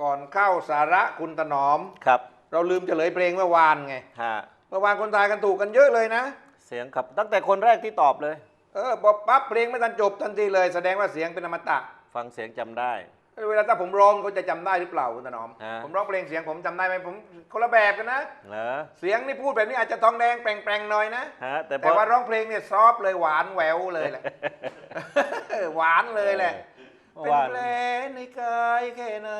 ครับก่อนเข้าสาระคุณถนอม ครับ เราลืมเฉลยเพลงเมื่อวานไง ฮะ เมื่อวานคนทายกันถูกกันเยอะเลยนะ เสียงครับ ตั้งแต่คนแรกที่ตอบเลย เออบอกปั๊บเพลงไม่ทันจบทันทีเลย แสดงว่าเสียงเป็นอมตะ ฟังเสียงจำได้ เวลาถ้าผมร้องเขาจะจำได้หรือเปล่าคุณถนอม ฮะ ผมร้องเพลงเสียงผมจำได้ไหมผมคนละแบบกันนะ เหรอเสียงนี่พูดแบบนี้อาจจะทองแดงแปลงๆหน่อยนะ ฮะ แต่พแต่อ ว่าร้องเพลงเนี่ยซอฟต์เลยหวานแหววเลยแหละ หวานเลยแหละเมื่อ เป็นวานแผลในกายแค่ไหน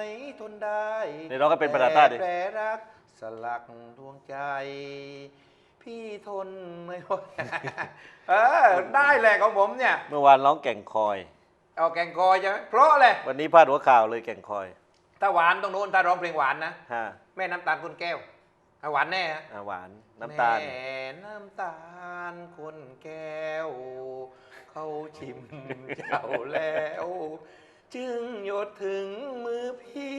ทนได้นี่เราก็เป็นภาษาใต้ดิแผลรักสลักดวงใจ พี่ทนไม่ไหวเออได้แหละของผมเนี่ย เมื่อวานร้องแก่งคอย เอาแกงคอยใช่ไหมเพราะอะไรวันนี้พาดหัวข่าวเลยแก่งคอย ถ้าหวานต้องโน้นถ้าร้องเพลงหวานนะฮะแม่น้ำตาลคนแก้วเอาหวานแน่ฮะอะหวานน้ำตาลแม่น้ำตาลคนแก้ว เขาชิมเจ้าแล้ว จึงหยดถึงมือพี่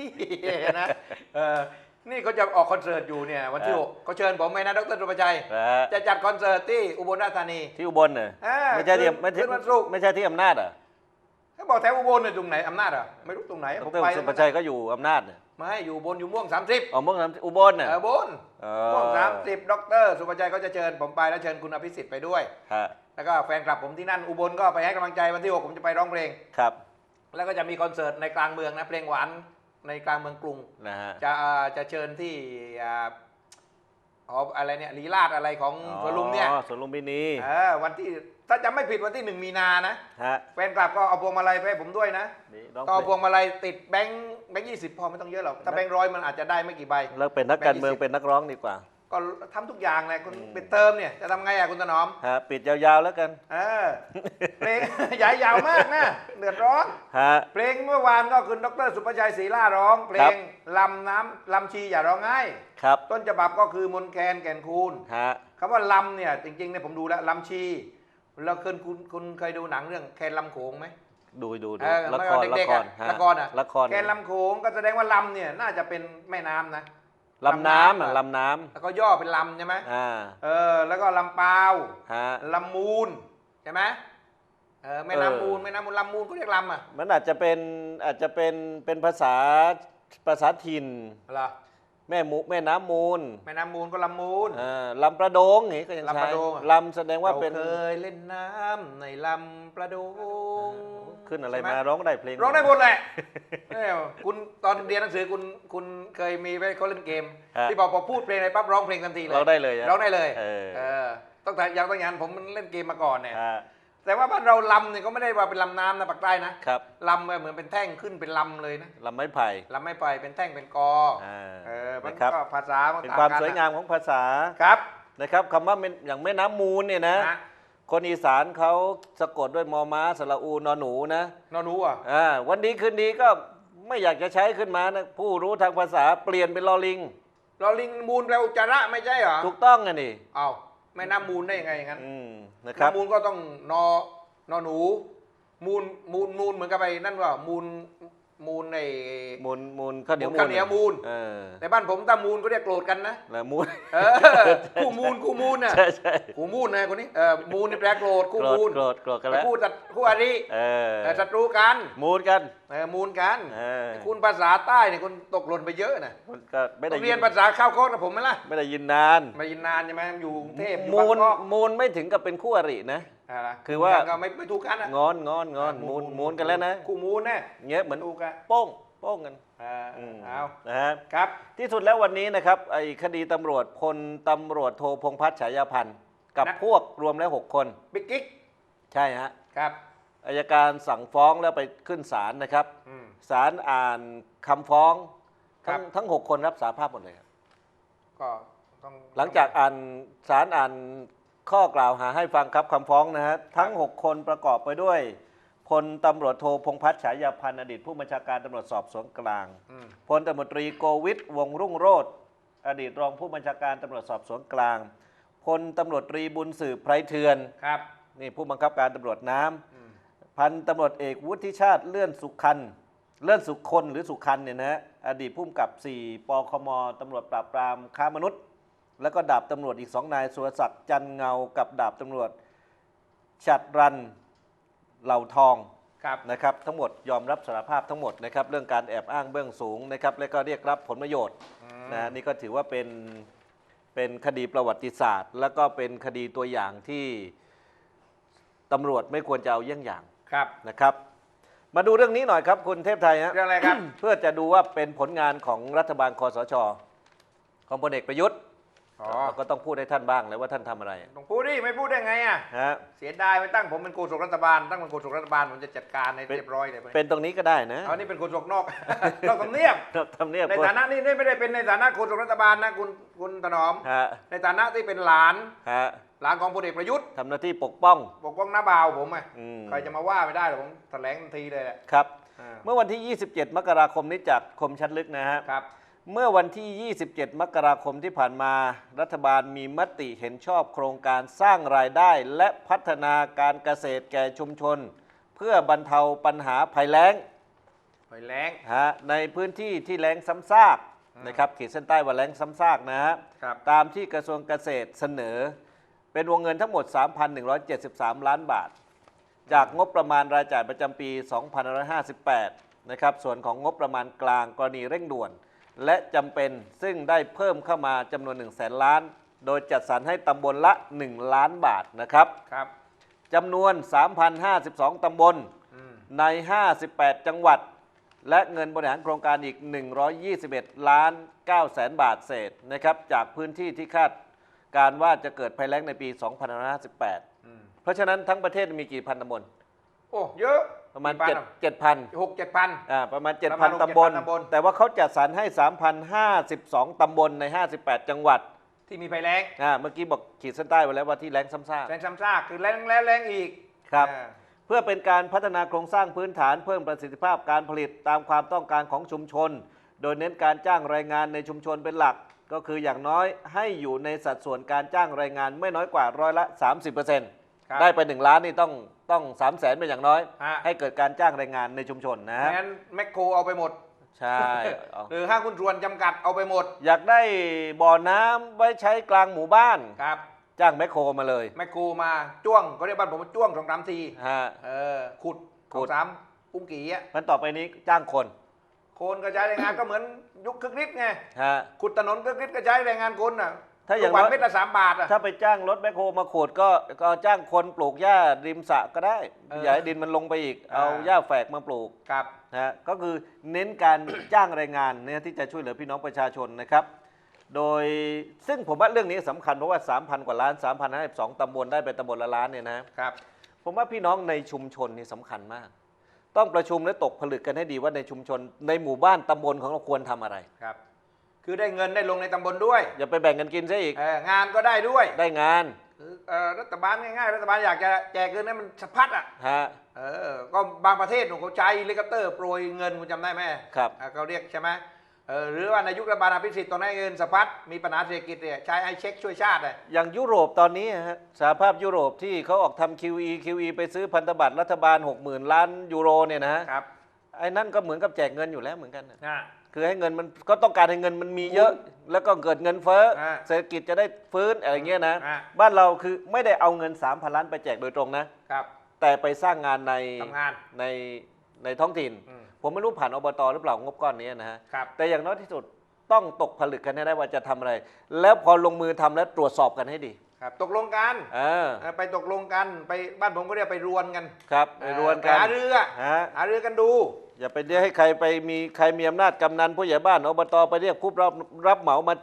นะเออนี่เขาจะออกคอนเสิร์ตอยู่เนี่ยวันที่เออหกเขาเชิญผมไหมนะดรสุภชัยนะฮะจะจัดคอนเสิร์ตที่อุบลราชธานี ที่อุบลเน่ะอ่าไม่ใช่ที่ขึ้นไม่ใช่ขึ้นวันศุกร์ ไม่ใช่ที่อำนาจเหรอะเขาบอกแถวอุบลเนี่ยตรงไหนอำนาจเหรอะไม่รู้ตรงไหนดผมรไปสุภชัยก็อยู่อำนาจน่ะไม่อยู่อุบนอยู่ม่วงสามสิบอ๋อเมื่อนั้นอุบลน่ะเอออุบนเอม่วงอสามสิบดรสุภชัยเขาจะเชิญผมไปแล้วเชิญคุณอภิสิทธิ์ไปด้วย ฮะแล้วก็แฟนคลับผมที่นั่นอุบลก็ไปให้กำลังใจวันที่6ผมจะไปร้องเพลง ครับ แล้วก็จะมีคอนเสิร์ตในกลางเมืองนะเพลงหวานในกลางเมืองกรุง นะฮะ จะอ่าจะเชิญที่อ่าหออะไรเนี่ยลีลาดอะไรของสวนลุมเนี่ยอ๋อสวนลุมพินีเออวันที่ถ้าจำไม่ผิดวันที่หนึ่งมีนานะฮะแฟนคลับก็เอาพวงมาลัยไปให้ผมด้วยนะนี่ร้องก็เอาเพพลวงงมาลัยติดแบงค์แบงค์ยี่สิบพอไม่ต้องเยอะหรอกถ้าแบงค์ร้อยมันอาจจะได้ไม่กี่ใบแล้วเป็นนักการเมืองแบงค์20เป็นนักร้องดีกว่า ก็ทำทุกอย่างแหละคุณอืมเป็นเติมเนี่ยจะทำไงอะคุณถนอมฮะปิดยาวๆแล้วกันเออเพลงใหญ่ยาวมากนะเดือดร้อน ฮะ เพลงเมื่อวานก็คุณดรสุภชัยศรีล่าร้อง เพลครังบ ลำน้ำลำชีอย่าร้องไห้ครับต้นฉบับก็คือมนแคนแก่นคูณฮะคำว่าลำเนี่ยจริงๆเนี่ยผมดูแล้วลำชีเราเคยคุณคุณเคยดูหนังเรื่องแคนลำโขงไหม ดูดูดูเออละเมื่คอรเด็ละกคๆรอะฮะละครอะละครแคนลำโขงก็แสดงว่าลำเนี่ยน่าจะเป็นแม่น้ำนะ ลำน้ำอะลำน้ำลำน้แล้วก็ย่อเป็นลำใช่ไหมำอ่าเออ แล้วก็ลำปาวฮะลำมูลใช่ไหมเออแม่น้ำเออมูลแม่น้ำมูลลำมูลก็เรียกลำอะมันอาจจะเป็นอาจจะเป็นเป็นภาษาภาษาถิ่น เหรอแม่มุแม่น้ำมูลแม่น้ำมูลก็ลำมูล อ่าลำประโดงอย่างงี้ก็ยังลำใช้ประโดงอะ ลำแสดงว่าเป็นรเคยเล่นน้ำในลำประโดง ขึ้นอะไรใช่หมาร้องได้เพลงร้องได้หมดแหละเอ้ยคุณตอนเรียนหนังสือคุณคุณเคยมีไหมเขาเล่นเกม ฮะ ที่บอกพอพูดเพลงอะไรปั๊บร้องเพลงทันทีเลยร้องได้เลยอะร้องได้เลยเออเออต้องแต่ยังต้องอย่างนั้นผมมันเล่นเกมมาก่อนเนี่ย อ่าแต่ว่าบ้านเราลำเนี่ยก็ไม่ได้ว่าเป็นลำน้ำนะปากใต้นะครับลำเหมือนเป็นแท่งขึ้นเป็นลำเลยนะลำไม้ไผ่ลำไม่ไปเป็นแท่งเป็นกออ่าเออมันนะครับก็ภาษามันเป็นต่างความกันสวยงามของภาษา ครับ นะครับคำว่าเป็นอย่างแม่น้ำมูลเนี่ยนะนะ คนอีสานเขาสะกดด้วยมอม้าสระอูนอหนูนะนอนูอะอ่าวันนี้คืนนี้ก็ไม่อยากจะใช้ขึ้นมานะผู้รู้ทางภาษาเปลี่ยนเป็นลอลิงลอลิงมูลแปลอุจจาระไม่ใช่เหรอถูกต้องอะนี่เอาแม่น้ำมูลได้ยังไงอย่างนั้นอืมนะครับ น้ำมูลก็ต้องนอนอหนู มูลมูลมูลเหมือนกับไปนั่นว่ามูล มูลในมูลมูลข้าวเหนียวมูลข้าวเหนียวมูลเออในบ้านผมถ้ามูลก็เรียกโกรธกันนะแล้วมูลเออคู่มูลคู่มูลน่ะใช่ใช่คู่มูลนะคนนี้เออมูลนี่แปลโกรธคู่โกรธมูลโกรธโกรธกันแล้วคู่ตัดคู่อริเออเออศัตรูกันมูลกันเออมูลกันเออคุณภาษาใต้เนี่ยคุณตกหล่นไปเยอะนะมันก็ไม่ได้ต้องเรียนภาษาข้าวโคตรกับผมไหมล่ะไม่ได้ยินนานมายินนานใช่ไหมอยู่กรุงเทพอยู่มูลบางกอกมูลไม่ถึงกับเป็นคู่อรินะะไรคือว่า ก็ไม่ไม่ถูกกันอะ งอนงอนงอนมูลมูลกันแล้วนะคู่มูลแน่เงี้ยเหมือนถูกกันโป้งโป้งกันอ่าอืมเอานะฮะครับ ที่สุดแล้ววันนี้นะครับไอ้คดีตำรวจพลตำรวจโทพงษ์พัฒน์ฉายาพันธ์กับนะ พวกรวมแล้ว 6 คน บิ๊กกิ๊กใช่ฮะครับ อายการสั่งฟ้องแล้วไปขึ้นศาลนะครับอืม ศาลอ่านคำฟ้องทั้งครับ ทั้ง 6 คนรับสาภาพหมดเลยครับก็ต้องหลังจากอ่านศาลอ่าน ข้อกล่าวหาให้ฟังครับคำฟ้องนะฮะทั้ง 6 คนประกอบไปด้วยพลตำรวจโทพงษ์พัฒน์ฉายาพันธ์อดีตผู้บัญชาการตำรวจสอบสวนกลางอืมพลตำรวจตรีโกวิทวงศ์รุ่งโรธอดีตรองผู้บัญชาการตำรวจสอบสวนกลางพลตำรวจตรีบุญสืบไพรเทือนครับนี่ผู้บังคับการตำรวจน้ำอืมพันตำรวจเอกวุฒิชาติเลื่อนสุขันธ์เลื่อนสุคนหรือสุขันธ์เนี่ยนะฮะอดีตผู้กำกับ 4ปคมตำรวจปราบปรามค้ามนุษย์ แล้วก็ดาบตำรวจอีกสองนายสุรศักดิ์จันเงากับดาบตำรวจฉัดรันเหล่าทองครับนะครับทั้งหมดยอมรับสารภาพทั้งหมดนะครับเรื่องการแอบอ้างเบื้องสูงนะครับและก็เรียกรับผลประโยชน์อืมนะนี่ก็ถือว่าเป็นเป็นคดีประวัติศาสตร์ แล้วก็เป็นคดีตัวอย่างที่ตำรวจไม่ควรจะเอาเยี่ยงอย่างครับนะครับ มาดูเรื่องนี้หน่อยครับคุณเทพไทยฮะเรื่องอะไรครับ เพื่อจะดูว่าเป็นผลงานของรัฐบาลคอสชของพลเอกประยุทธ์ อ๋อเราก็ต้องพูดให้ท่านบ้างเลยว่าท่านทำอะไรต้องพูดดิไม่พูดได้ไงอะฮะเสียดายไปตั้งผมเป็นโฆษกรัฐบาลตั้งเป็นโฆษกรัฐบาลผมจะจัดการในเป็นเรียบร้อยเลยเป็นตรงนี้ก็ได้นะเอานี่เป็นโฆษกนอกนอกทำเนียบทำเนียบในฐานะนี่นี่ไม่ได้เป็นในฐานะโฆษกรัฐบาลนะคุณคุณถนอมฮะในฐานะที่เป็นหลานฮะหลานของพลเอกประยุทธ์ทำหน้าที่ปกป้อง ปกป้องหน้าบ่าวผมไงอืมใครจะมาว่าไม่ได้หรอกผมแถลงทันทีเลยแหละครับอ่าเมื่อวันที่ 27 มกราคมนี้จากคมชัดลึกนะฮะครับ เมื่อวันที่ 27 มกราคมที่ผ่านมา รัฐบาลมีมติเห็นชอบโครงการสร้างรายได้และพัฒนาการเกษตรแก่ชุมชน เพื่อบรรเทาปัญหาภัยแล้งหอยแรงฮะในพื้นที่ที่แล้งซ้ำซากนะครับขีดเส้นใต้ว่าแล้งซ้ำซากนะฮะครับตามที่กระทรวงเกษตรเสนอ เป็นวงเงินทั้งหมด 3,173 ล้านบาท จากงบประมาณรายจ่ายประจำปี 2558 นะครับส่วนของงบประมาณกลางกรณีเร่งด่วน และจำเป็นซึ่งได้เพิ่มเข้ามาจำนวน1 0 0 0 0แสนล้าน โดยจัดสรรให้ตำบลละ 1 ล้านบาทนะครับครับจำนวน 3,052 ตำบลอืมใน 58 จังหวัด และเงินบริหารโครงการอีก 121 ล้าน9แสนบาทเศษนะครับจากพื้นที่ที่คาดการว่าจะเกิดภัยแล้งในปี 2558 อืมเพราะฉะนั้นทั้งประเทศมีกี่พันตำบล โอ้เยอะประมาณกี่7 7,000หกเจ็ดพันอ่าประมาณประมาณ7,000ตำบล7,000ตำบล แต่ว่าเขาจัดสรรให้3,052ตำบลใน58จังหวัดที่มีภัยแรงอ่าเมื่อกี้บอกขีดเส้นใต้ไว้แล้วว่าที่แล้งซ้ำซากแรงซ้ำซากคือแรงแล้วแรงอีกครับอ่าเพื่อเป็นการพัฒนาโครงสร้างพื้นฐานเพิ่มประสิทธิภาพการผลิตตามความต้องการของชุมชน โดยเน้นการจ้างแรงงานในชุมชนเป็นหลัก ก็คืออย่างน้อยให้อยู่ในสัดส่วนการจ้างแรงงานไม่น้อยกว่าร้อยละ 30% ครับได้ไป 1 ล้านนี่ต้องต้อง3 0 0แสนเป็นอย่างน้อย ฮะ ให้เกิดการจ้างแรงงานในชุมชนนะฮะงั้นแมคโครเอาไปหมด ใช่เอาหรือห้างหุ้นส่วนจำกัดเอาไปหมด อยากได้บ่อน้ำไว้ใช้กลางหมู่บ้าน ครับ จ้างแมคโครมาเลยแมคโครมาจ้วงเขาเรียกบ้านผมว่าจ้วงสองสามที ฮะ เออ ขุดขุสอดงสามปุ้งกี่อะมันต่อไปนี้จ้างคนโคนกระจายแรงงาน ก็เหมือนยุคคึกฤทธิ์ไง ฮะ ขุดถนนคึกฤทธิ์กระจายแรงงานคนอะ ถ้าอย่างทุกวันน้อยเม็ดละสามบาทอะถ้าไปจ้างรถแมคโครมาขูดก็ก็จ้างคนปลูกหญ้าริมสระก็ได้เอออย่าให้ดินมันลงไปอีก อ่า เอาหญ้าแฝกมาปลูกครับ นะฮะก็คือเน้นการ จ้างแรงงานเนี่ยที่จะช่วยเหลือพี่น้องประชาชนนะครับ โดยซึ่งผมว่าเรื่องนี้สำคัญเพราะว่า 3,000 กว่าล้าน3,052ตำบลได้ไปตำบลละล้านเนี่ยนะ ครับ ผมว่าพี่น้องในชุมชนนี่สำคัญมาก ต้องประชุมและตกผลึกกันให้ดีว่าในชุมชนในหมู่บ้านตำบลของเราควรทำอะไร ครับ คือได้เงินได้ลงในตำบลด้วยอย่าไปแบ่งกันกินซะอีก เอองานก็ได้ด้วยได้งานคือเอ่อรัฐบาลง่ายๆรัฐบาลอยากจะแจกเงินให้มันสะพัดอะฮะ เออก็บางประเทศหนูเขาใช้เฮลิคอปเตอร์โปรยเงินคุณจำได้ไหมครับ อ่าเขาเรียกใช่ไหมเออหรือว่าในยุครัฐบาลอภิสิทธิ์ตอนนั้นเงินสะพัดมีปัญหาเศรษฐกิจเนี่ยใช้ไอเช็คช่วยชาติเลยอย่างยุโรปตอนนี้ฮะสหภาพยุโรปที่เขาออกทำ QE QE ไปซื้อพันธบัตรรัฐบาล 60,000 ล้านยูโรเนี่ยนะฮะครับไอ้นั่นก็เหมือนกับแจกเงินอยู่แล้วเหมือนกันนะ นะ คือให้เงินมันก็ต้องการให้เงินมันมีเยอะ แล้วก็เกิดเงินเฟ้ออ่าเศรษฐกิจจะได้ฟื้นอะไรเงี้ยนะอ่า บ้านเราคือไม่ได้เอาเงิน 3,000ล้านไปแจกโดยตรงนะ ครับแต่ไปสร้างงานในทำงานในในท้องถิ่น อืมผมไม่รู้ผ่านอบตหรือเปล่างบก้อนนี้นะฮะ ครับ แต่อย่างน้อยที่สุดต้องตกผลึกกันให้ได้ว่าจะทำอะไร แล้วพอลงมือทำแล้วตรวจสอบกันให้ดีครับตกลงกันเออเออไปตกลงกันไปบ้านผมก็เรียกไปรวนกันครับไปรวนกันไปหาเรือ ฮะหาเรือกันดู อย่าไปเรียกให้ใครไปมีใครมีอำนาจกำนันผู้ใหญ่บ้านอบตไปเรียกผู้รับรับเหมามา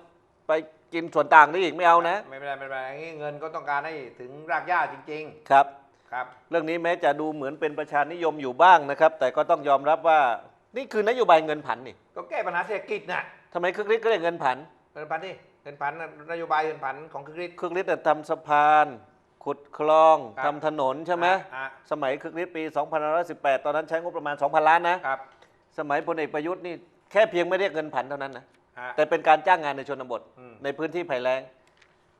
ไปกินส่วนต่างได้อีกไม่เอานะ ไม่เป็นไรไม่เป็นไรอย่างนี้เงินก็ต้องการให้ถึงรากหญ้าจริง ครับ ๆ ครับ เรื่องนี้แม้จะดูเหมือนเป็นประชานิยมอยู่บ้างนะครับ แต่ก็ต้องยอมรับว่านี่คือนโยบายเงินผันนี่ก็แก้ปัญหาเศรษฐกิจน่ะทำไมคึกฤทธิ์ก็เรียกเงินผันเงินผันนี่เงินผันน่ะนโยบายเงินผันของคึกฤทธิ์คึกฤทธิ์น่ะทำสะพาน ขุดคลองครับทำถนนใช่ไหมอะสมัยคึกฤทธิ์ปี2518 ตอนนั้นใช้งบประมาณ 2,000 ล้านนะ ครับสมัยพลเอกประยุทธ์นี่แค่เพียงไม่เรียกเงินผันเท่านั้นนะ ฮะ แต่เป็นการจ้างงานในชนบทอืม ในพื้นที่ภัยแล้ง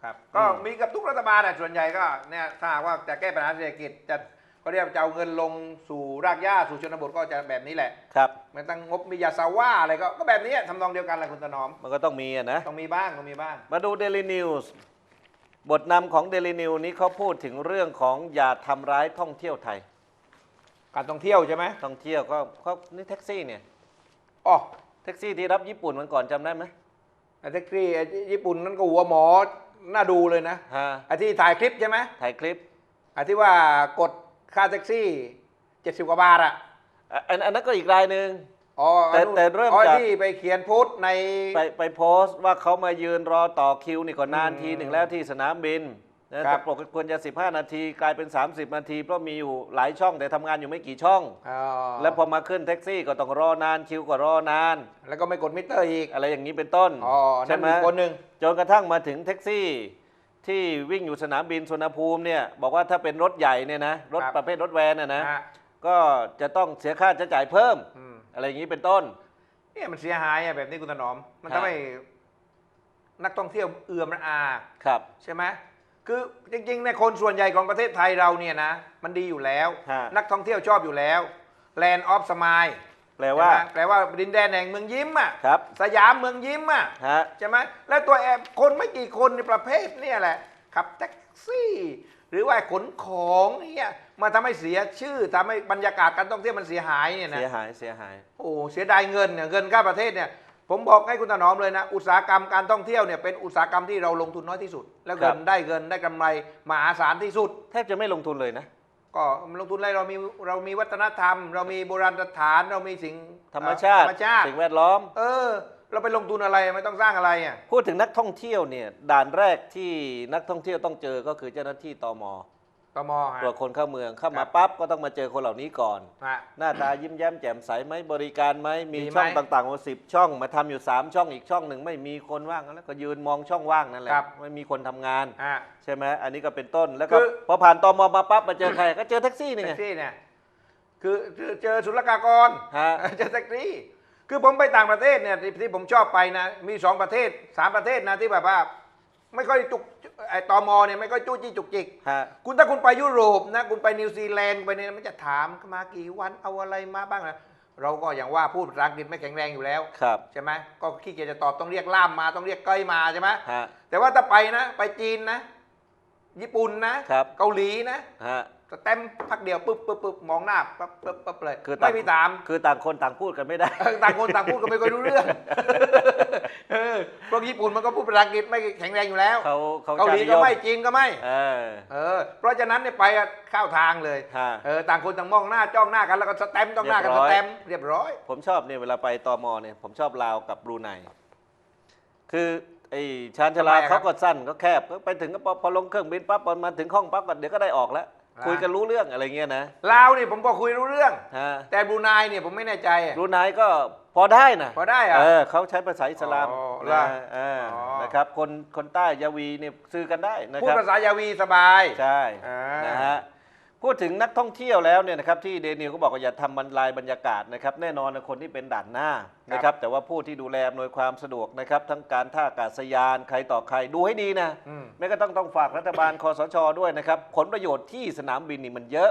ครับก็มีกับทุกรัฐบาลน่ะส่วนใหญ่ก็เนี่ยถ้าหากว่าจะแก้ปัญหาเศรษฐกิจจะก็เรียกว่าจะเอาเงินลงสู่รากหญ้าสู่ชนบทก็จะแบบนี้แหละครับ ไม่ต้องงบมียาซาว่าอะไรก็ก็แบบนี้ทำนองเดียวกันแหละคุณถนอม มันก็ต้องมีอะนะ ต้องมีบ้างต้องมีบ้าง มาดู Daily News บทนำของ Daily News นี้เขาพูดถึงเรื่องของอย่าทำร้ายท่องเที่ยวไทย การท่องเที่ยวใช่ไหมท่องเที่ยวก็ก็นี่แท็กซี่เนี่ยอ๋อแท็กซี่ที่รับญี่ปุ่นมันก่อนจำได้ไหมไอ้แท็กซี่ไอ้ญี่ปุ่นนั่นก็หัวหมอน่าดูเลยนะฮะไอ้ที่ถ่ายคลิปใช่ไหมถ่ายคลิปไอ้ที่ว่ากดค่าแท็กซี่เจ็ดสิบกว่าบาทอะอะอันอันนั้นก็อีกรายหนึ่ง อ๋อแต่อันนู้นแต่เริ่มอ๋อจากที่ไปเขียนโพสต์ในไปไปโพสต์ว่าเขามายืนรอต่อคิวนี่ก่อนนานอืมทีหนึ่งแล้วที่สนามบินนะครับปกติควรจะ 15 นาทีกลายเป็น 30 นาที เพราะมีอยู่หลายช่องแต่ทำงานอยู่ไม่กี่ช่องอ๋อแล้วพอมาขึ้นแท็กซี่ก็ต้องรอนานคิวก็รอนาน แล้วก็ไม่กดมิเตอร์อีกอะไรอย่างนี้เป็นต้นอ๋อใช่นั่นไหมอีกคนหนึ่งจนกระทั่งมาถึงแท็กซี่ ที่วิ่งอยู่สนามบินสุวรรณภูมิเนี่ยบอกว่าถ้าเป็นรถใหญ่เนี่ยนะรถประเภทรถแวนนะนะฮะก็จะต้องเสียค่าใช้จ่ายเพิ่ม อืมอะไรอย่างนี้เป็นต้น เนี่ยมันเสียหายอะแบบนี้คุณถนอม มันฮะ ทำให้นักท่องเที่ยวเอื่อมระอา ครับใช่ไหมคือจริงๆในยคนส่วนใหญ่ของประเทศไทยเราเนี่ยนะ มันดีอยู่แล้ว ฮะ นักท่องเที่ยวชอบอยู่แล้ว Land of Smile แปลว่า ใช่ไหมแปลว่าดินแดนแห่งเมืองยิ้มอะครับ สยามเมืองยิ้มอะฮะ ใช่ไหมแล้วตัวแอบคนไม่กี่คนในประเภทเนี่ยแหละขับแท็กซี่ หรือว่าขนของเนี่ยมาทำให้เสียชื่อทำให้บรรยากาศการท่องเที่ยวมันเสียหายเนี่ยนะเสียหายเสียหายโอ้เสียดายเงินเนี่ยเงินค่าประเทศเนี่ยผมบอกให้คุณถนอมเลยนะ อุตสาหกรรมการท่องเที่ยวเนี่ยเป็นอุตสาหกรรมที่เราลงทุนน้อยที่สุด แล้วครัเงิบนได้เงินได้กำไรมหาศาลที่สุด แทบจะไม่ลงทุนเลยนะก็ลงทุนอะไรเรามีเรามีวัฒนธรรม เรามีโบราณสถาน เรามีสิ่งธรรมชาติธรรมชาติสิ่งแวดล้อม เออ เราไปลงทุนอะไรไม่ต้องสร้างอะไรอะพูดถึงนักท่องเที่ยวเนี่ยด่านแรกที่นักท่องเที่ยวต้องเจอก็คือเจ้าหน้าที่ตมตมฮะ ตรวจคนเข้าเมืองเข้าครัมาบปั๊บก็ต้องมาเจอคนเหล่านี้ก่อน ฮะ หน้าตายิ้มแย้มแจ่มใสไหมบริการไหมมีดีไหม ช่องต่างๆมาสิบช่องมาทำอยู่ 3 ช่องอีกช่องหนึ่งไม่มีคนว่างแล้วก็ยืนมองช่องว่างนั่นแหละครับไม่มีคนทำงาน ฮะ ใช่ไหมอันนี้ก็เป็นต้นแล้วก็คือ พอผ่านตมมาปั๊บมาเจอใคร ก็เจอแท็กซี่นี่แท็ไงกซี่เนี่ยคือคือเจอศุลกากรฮะ เจอแท็กซี่ คือผมไปต่างประเทศเนี่ยที่ที่ผมชอบไปนะ มีสองประเทศสามประเทศนะที่แบบว่า ไม่ค่อยจุกไอ้ตมเนี่ยไม่ค่อยจู้จี้จุกจิก ฮะ คุณถ้าคุณไปยุโรปนะ คุณไปนิวซีแลนด์ไปเนี่ยมันจะถามมากี่วันเอาอะไรมาบ้างนะเราก็อย่างว่าพูดภาษาอังกฤษไม่แข็งแรงอยู่แล้ว ครับ ใช่ไหมก็ขี้เกียจจะตอบต้องเรียกล่ามมาต้องเรียกเก้ยมาใช่ไหมฮะ แต่ว่าถ้าไปนะ ไปจีนนะ ญี่ปุ่นนะครับ เกาหลีนะ ฮะ สแต็มพักเดียวปุ๊บปุ๊บปุ๊บมองหน้าปั๊บปั๊บปั๊บเลยคือต่าง ไม่มีถามคือต่างคนต่างพูดกันไม่ได้ เออต่างคนต่างพูดก็ไม่ค่อยรู้เรื่องเออพวกญี่ปุ่นมันก็พูดภาษาอังกฤษไม่แข็งแรงอยู่แล้วเขาเขาเกาหลีชตินิก็ยไม่จีนก็ไม่ เออเออ เพราะฉะนั้นเนี่ยไปอะเข้าทางเลย ฮะ เออต่างคนต่างมองหน้าจ้องหน้ากันแล้วก็สแตมป์จ้องหน้ากันเรีสยบร้อย แตมป์เรียบร้อย ผมชอบเนี่ยเวลาไปตมเนี่ยผมชอบลาวกับบรูไนคือไอ้ชานชาลาทำไมอะครับ เขาก็สั้นก็แคบก็ไปถึงก็พอพอลงเครื่องบินปั๊บพอมาถึงห้องปั๊บก็เดี๋ยวก็ได้ออกแล้วอ่า คุยกันรู้เรื่องอะไรเงี้ยนะลาวนี่ผมก็คุยรู้เรื่อง ฮะแต่บรูไนเนี่ยผมไม่แน่ใจอะ บรูไนก็พอได้นะพอได้อะเออเขาใช้ภาษาอิสลามอ๋อนะเหรอเออออ นะครับคนคนใต้ยาวีเนี่ยซื้อกันได้นะพูดครับภาษายาวีสบาย ใช่อ่าน นะฮะ พูดถึงนักท่องเที่ยวแล้วเนี่ยนะครับที่เดนิวก็บอกว่าอย่าทำบรรลายบรรยากาศนะครับแน่นอนนะคนที่เป็นด่านหน้านะครับแต่ว่าผู้ที่ดูแลอำนวยความสะดวกนะครับทั้งการท่าอากาศยานใครต่อใครดูให้ดีนะอืม แม้ก็ต้องต้องฝากรัฐบาลคอสชด้วยนะครับผลประโยชน์ที่สนามบินนี่มันเยอะ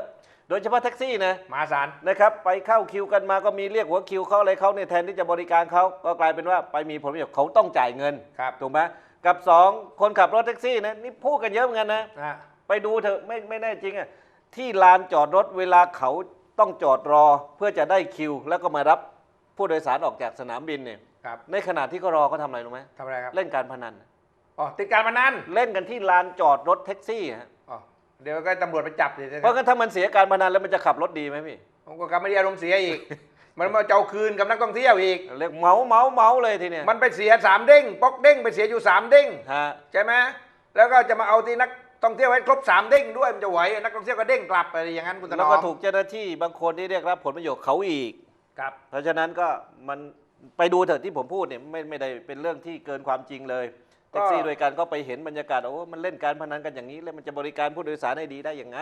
โดยเฉพาะแท็กซี่นะมหาศาลนะครับไปเข้าคิวกันมาก็มีเรียกหัวคิวเขาอะไรเขาเนี่ยแทนที่จะบริการเขาก็กลายเป็นว่าไปมีผลประโยชน์เขาต้องจ่ายเงินครับ ถูกไหมกับสองคนขับรถแท็กซี่นะนี่พูดกันเยอะเหมือนกันนะ นะ ไปดูเถอะไม่ไม่แน่จริงอะ ที่ลานจอดรถเวลาเขาต้องจอดรอเพื่อจะได้คิว แล้วก็มารับผู้โดยสารออกจากสนามบินเนี่ยครับในขณะที่เขารอเขาทำอะไรรู้ไหมทำอะไรครับเล่นการพนัน อ๋อติดการพนันเล่นกันที่ลานจอดรถแท็กซี่ฮะอ๋อเดี๋ยวก็ตำรวจไปจับดิเพราะงั้นถ้ามันเสียการพนันแล้วมันจะขับรถดีไหมพี่ผมก็กลับไม่ได้อารมณ์เสียอีก มันมาเจ้าคืนกับนักท่องเที่ยวอีกเรียกเมาเมาเมาเลยทีเนี้ยมันไปเสียสามเด้งปอกเด้งไปเสียอยู่สามเด้งฮะใช่ไหมแล้วก็จะมาเอาที่นัก ท่องเที่ยวให้ครบสามเด้งด้วยมันจะไหวนักท่องเที่ยวก็เด้งกลับอะไรอย่างนั้นคุณตนแล้วอก็มถูกเจ้าหน้าที่บางคนที่เรียกรับผลประโยชน์เขาอีก ครับ เพราะฉะนั้นก็มันไปดูเถอะที่ผมพูดเนี่ยไม่ไม่ได้เป็นเรื่องที่เกินความจริงเลยแท็กซี่โดยการก็ไปเห็นบรรยากาศโอ้มันเล่นการพนันกันอย่างนี้ แล้วมันจะบริการผู้โดยสารให้ดีได้ยังไง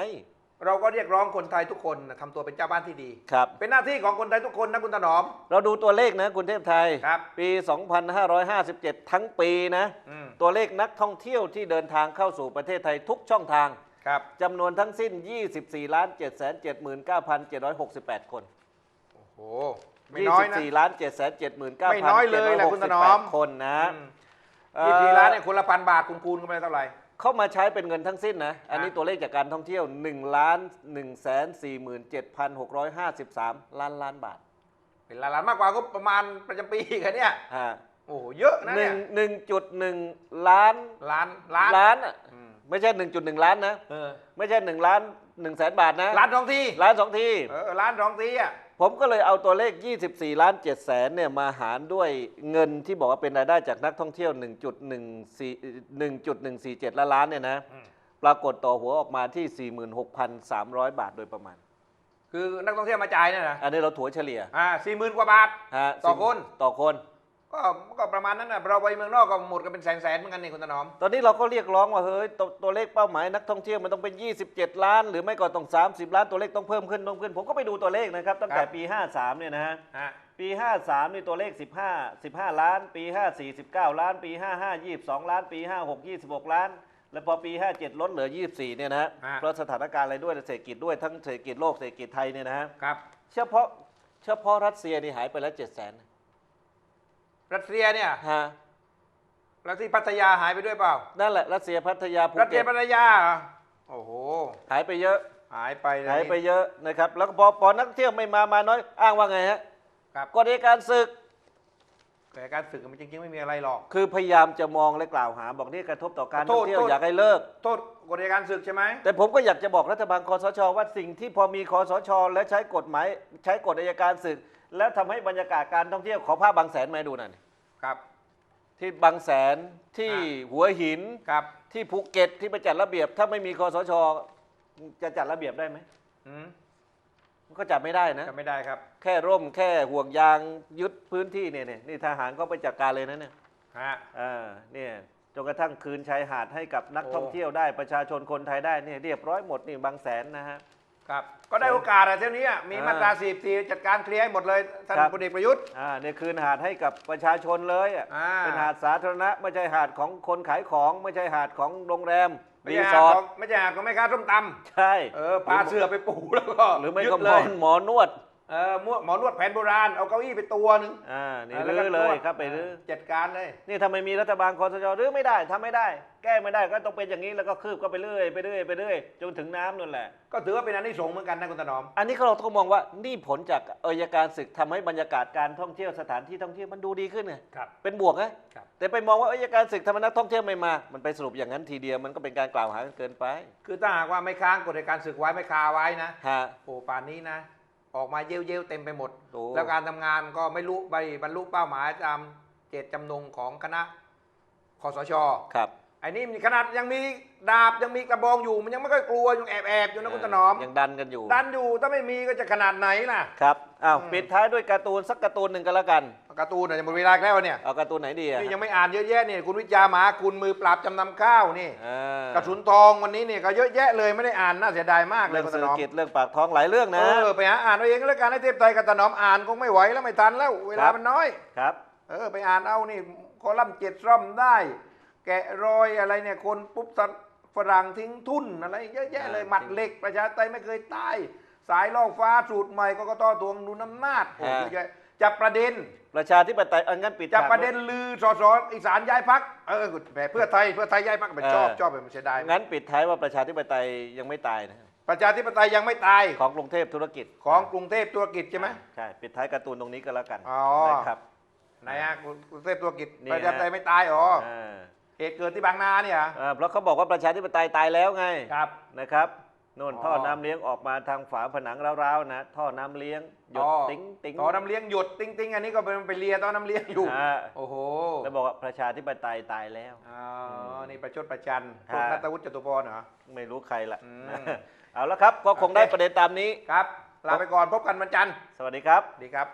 เราก็เรียกร้องคนไทยทุกคนนะทำตัวเป็นเจ้าบ้านที่ดี ครับ เป็นหน้าที่ของคนไทยทุกคนนะคุณถนอม เราดูตัวเลขนะคุณเทพไทย ครับ ปี 2557 ทั้งปีนะ อืมตัวเลขนักท่องเที่ยวที่เดินทางเข้าสู่ประเทศไทยทุกช่องทางครับ จำนวนทั้งสิ้น 24ล้าน7 7 9 7 6 8 คน โอ้โห ไม่น้อยนะ 24ล้าน7 7 9 ไม่น้อยเลยแหละคุณถนอมคนนะอืมเอ่อ ยี่สิบสี่ล้านเนี่ยคนละพันบาทคูณคูณกันไปเท่าไหร่ เข้ามาใช้เป็นเงินทั้งสิ้นนะ อันนี้อะตัวเลขจากการท่องเที่ยว1ล้าน1แสน47,653 ล้านล้านบาท เป็นล้านล้านมากกว่าก็ประมาณประจำปีกันเนี่ยฮะโอ้โหเยอะนะหเนี่นึ่ยงหนึ่งจุดหนึ่งล้านล้านล้านล้านอะอืมไม่ใช่1.1ล้านนะ เออไม่ใช่1ล้าน1แสนบาทนะล้านทองทีล้านสองที เออล้านทองทีอะ ผมก็เลยเอาตัวเลข 24 ล้าน7แสนเนี่ยมาหารด้วยเงินที่บอกว่าเป็นรายได้จากนักท่องเที่ยว 1.14 1.147ล้านล้านเนี่ยนะอืมปรากฏต่อหัวออกมาที่ 46,300 บาทโดยประมาณ คือนักท่องเที่ยวมาจ่ายเนี่ยนะ อันนี้เราถัวเฉลี่ยอ่าสี่หมื่นกว่าบาทฮะต่อคน ต่อคน ก็ก็ประมาณนั้นนะเราไปเมืองนอกก็หมดกันเป็นแสนแสนๆเหมือนกันนี่คุณถนอม ตอนนี้เราก็เรียกร้องว่าเฮ้ยตวตัวเลขเป้าหมายนักท่องเที่ยวมันต้องเป็น 27 ล้าน หรือไม่ก็ต้อง 30 ล้านตัวเลขต้องเพิ่มขึ้นต้องขึ้น ผมก็ไปดูตัวเลขนะครับ ตั้งแต่ครับ ปี 53 เนี่ยนะฮะ ฮะ ปี 53 นี่ตัวเลข 15 15 ล้าน ปี 54 19 ล้าน ปี 55 22 ล้าน ปี 56 26 ล้าน แล้วพอปี 57 ลดเหลือ 24 เนี่ยนะฮะ ฮะ เพราะสถานการณ์อะไรด้วยเศรษฐกิจด้วยทั้งเศรษฐกิจโลกเศรษฐกิจไทยเนี่ยนะฮะ ครับ เฉพาะเฉพาะรัสเซียนี่หายไปแล้ว 7 0 0 0 0น รัสเซียเนี่ยฮะแล้วที่พัทยาหายไปด้วยเปล่า นั่นแหละรัสเซียพัทยาภูรัสเซีเก็ยตพัทยาเหรอโอ้โห หายไปเยอะ หายไปเลยหายไปเยอะนะครับ แล้วก็พอพอนักท่องเที่ยวไม่มามาน้อยอ้างว่าไงฮะครับกฎอัยการศึก แต่การศึกมันจริงๆไม่มีอะไรหรอก คือพยายามจะมองและกล่าวหา บอกนี่กระทบต่อการโทท่อษงเที่ยวโทษ อยากให้เลิก โทษกฎอัยการศึกใช่ไหมแต่ผมก็อยากจะบอกรัฐบาลคอสช ว่าสิ่งที่พอมีคอสช และใช้กฎหมายใช้กฎอัยการศึก แล้วทำให้บรรยากาศการท่องเที่ยวขอภาพบางแสนมาให้ดูหน่อยครับที่บางแสนที่อ่หัวหินครับที่ภูเก็ตที่ไปจัดระเบียบ ถ้าไม่มีคอสชจะจัดระเบียบได้ไหมอืมก็จัดไม่ได้นะ จะไม่ได้ครับแค่ร่มแค่ห่วงยางยึดพื้นที่เนี่ยเนี่ยนี่ทหารก็ไปจัดการเลยนะเนี่ยฮะ อ่าเนี่ยจนกระทั่งคืนชายหาดให้กับนักโอ้ ท่องเที่ยวได้ประชาชนคนไทยได้เนี่ยเรียบร้อยหมดนี่บางแสนนะฮะ ครับ ก็ได้โอกาสอะเที่ยวนี้อะมีอ่ามาตราสีสีจัดการเคลียร์ให้หมดเลยท่านครับ พลเอกประยุทธ์ อ่าเนี่ยคืนหาดให้กับประชาชนเลยอะอ่า เป็นหาดสาธารณะไม่ใช่หาดของคนขายของไม่ใช่หาดของโรงแรมไม่รีใช่สหาอดร์ทของไม่ใช่หาดของแม่ค้าส้มตใช่ำเออพาเสือไปปูแล้วก็หรือไม่ยึดก็หมเลอยหมอนวด เออหมอหมอนวดแผนโบราณเอาเก้าอี้ไปตัวหนึงอ่านี่ออแวรื้ก็อเลยนวดครับไปรื้อจัดการเลยนี่ถ้าไม่มีรัฐบาลคอสชรื้อไม่ได้ทำไม่ได้ แก้ไม่ได้ก็ต้องเป็นอย่างนี้แล้วก็คืบก็ไปเรื่อยไปเรื่อยไปเรื่อยจนถึงน้ำนั่นแหละ ก็ถือว่าเป็นอันที่สงส์เหมือนกันนะคุณถนอม อันนี้เราต้องมองว่านี่ผลจากอายการศึกทำให้บรรยากาศการท่องเที่ยวสถานที่ท่องเที่ยวมันดูดีขึ้นไงครับเป็นบวกนะครับแต่ไปมองว่าอายการศึกทำไมนักท่องเที่ยวไม่มา มันไปสรุปอย่างนั้นทีเดียวมันก็เป็นการกล่าวหากันเกินไป คือถ้าหากว่าไม่ค้างกฎอัยการศึกไว้ไม่คาไว้นะฮะโอ้ป่านนี้นะ ออกมาเยี่ยวๆเต็มไปหมดโอ้แล้วการทำงานก็ไม่รู้ไปบรรลุเป้าหมายตามเจตจำนงของคณะคอสช ครับ ไอ้นี่มีขนาดยังมี ดาบยังมีกระบองอยู่มันยังไม่ค่อยกลัวยังแอบแอบๆอยู่นะคุณถนอมยังดันกันอยู่ ดันอยู่ถ้าไม่มีก็จะขนาดไหนล่ะ ครับอ้าวอืม ปิดท้ายด้วยการ์ตูนสักการ์ตูนหนึ่งก็แล้วกัน การ์ตูนเนี่ยหมดเวลาอีกแล้วเนี่ยเอาการ์ตูนไหนดีอะนี่ยังไม่อ่านเยอะแยะเนี่ยคุณวิจาหมาคุณมือปราบจำนำข้าวนี่ อ่ากระสุนทองวันนี้เนี่ยก็เยอะแยะเลยไม่ได้อ่านน่าเสียดายมากเลเรื่ยองคุณเศถรษนฐอมกิจเรื่องปากท้องหลายเรื่องนะเออไปหาอ่านเอาเองก็แล้วกันให้เทพไทยกับถนอมอ่านคงไม่ไหวแล้วไม่ทันแล้ว เวลามันน้อย ครับ เออไปอ่านเอานี่คอลัมน์เจ็ดซ่อมได้ แกะรอยอะไรเนี่ยคนปุ๊บสัตว์ ฝรั่งทิ้งทุนอะไรเยอะแยะเลยอ่าหมัดเหล็กประชาธิปไตยไม่เคยตาย สายล่อฟ้าสูตรใหม่กกตทวงดุลอำนาจโอ้โหอ่าเยอะแยะจับประเด็นประชาธิปไตยเอางั้นปิดจับฉากประเด็นลือสสอีสานย้ายพักเออแหมเพื่อไทยเพื่อไทยย้ายพักเป็นชอบชอบเป็นเสียดายงั้นปิดท้ายว่าประชาธิปไตยยังไม่ตายนะประชาธิปไตยยังไม่ตายของกรุงเทพธุรกิจของกรุงเทพธุรกิจใช่ไหมใช่ปิดท้ายการ์ตูนตรงนี้ก็แล้วกันอ๋อนะครับไหนฮะกรุงเทพธุรกิจนี่ประชาธิปไตยฮะไม่ตายอ๋ออ่า เหตุเกิดที่บางนาเนี่ยเหรอ อ่าเพราะเขาบอกว่าประชาธิปไตยตายแล้วไงครับนะครับนู่นอ๋อ ท่อน้ำเลี้ยงออกมาทางฝาผนังร้าวๆนะท่อน้ำเลี้ยงหยดอ๋อติ้งติ้งต่อน้ำเลี้ยงหยุดติ้งติ้งอันนี้ก็เป็นไปเลียต่อน้ำเลี้ยงอยู่ อ่าโอ้โหแล้วบอกว่าประชาธิปไตยตายแล้ว อ๋อนี่ประชดประชันพวกฮะ นัตวุฒิจตุพรเหรอ ไม่รู้ใครละอืม เอาละครับก็คงได้โอเคประเด็นตามนี้ ครับ ลาไปก่อนพบกันวันจันทร์ สวัสดีครับ ดีครับ